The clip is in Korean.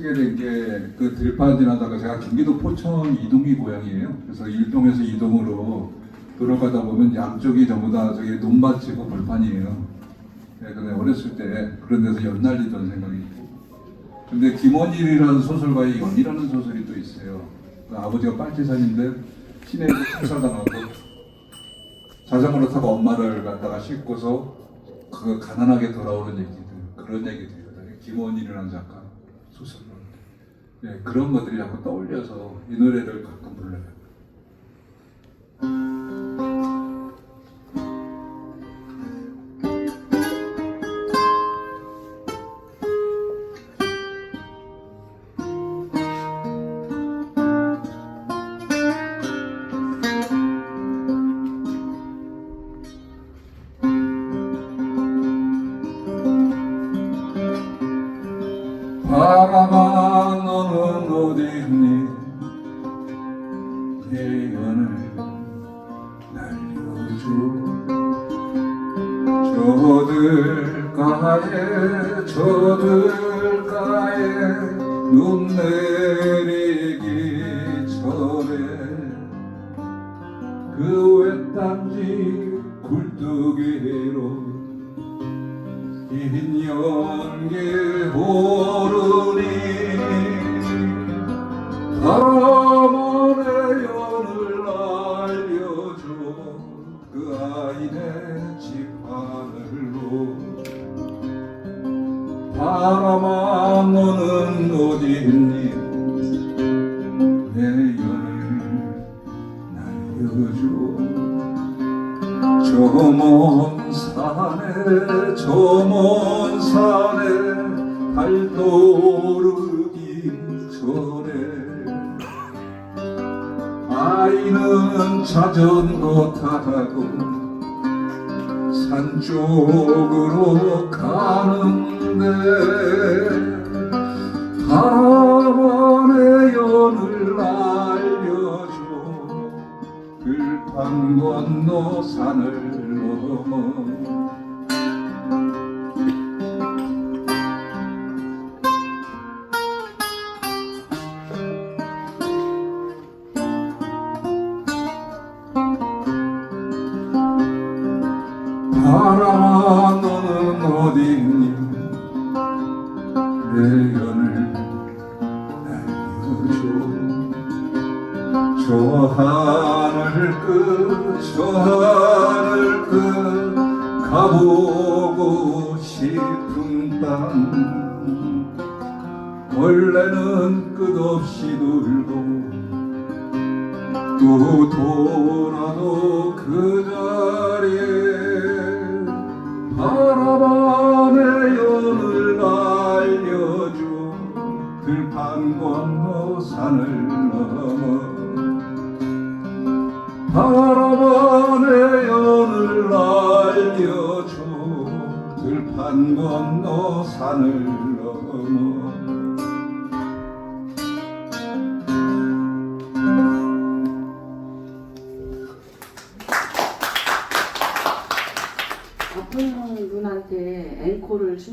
쓰게 된 게 그 들판 지나다가 제가 경기도 포천 이동이 고향이에요. 그래서 일동에서 이동으로 들어가다 보면 양쪽이 전부 다 저기 논밭이고 벌판이에요. 예, 근데 어렸을 때 그런 데서 연날리던 생각이 있고. 근데 김원일이라는 소설가의 연이라는 소설이 또 있어요. 그 아버지가 빨치산인데 시내에서 총살당하고 자전거로 타고 엄마를 갖다가 싣고서 그 가난하게 돌아오는 얘기들 그런 얘기들이거든요. 김원일이라는 작가 소설로. 예, 그런 것들이 자꾸 떠올려서 이 노래를 가끔 불러요. 바람아 너는 어디 있니? 예언을 날려줘. 저들가에 저들가에 눈 내리기 전에 그 외딴지 굴뚝이로 긴 연길 오르니 바람원의 연을 알려줘. 그 아이네 집 하늘로 바람아 너는 어디 있니? 내 연을 날려줘 저먼 산에 저먼 산에 달 떠오르기 전에 아이는 자전거 타고 산 쪽으로 가는데 들판 건너 산을 넘어. 바람아 저 하늘 끝저 하늘 끝 가보고 싶은 땅 원래는 끝없이 돌고 또 돌아도 그 자리에 바라만의 연을 날려줘 들판 건너 산을 넘어 바라만의 연을 날려줘 들판 건너 산을 넘어. 아픈 분한테 앵콜을 주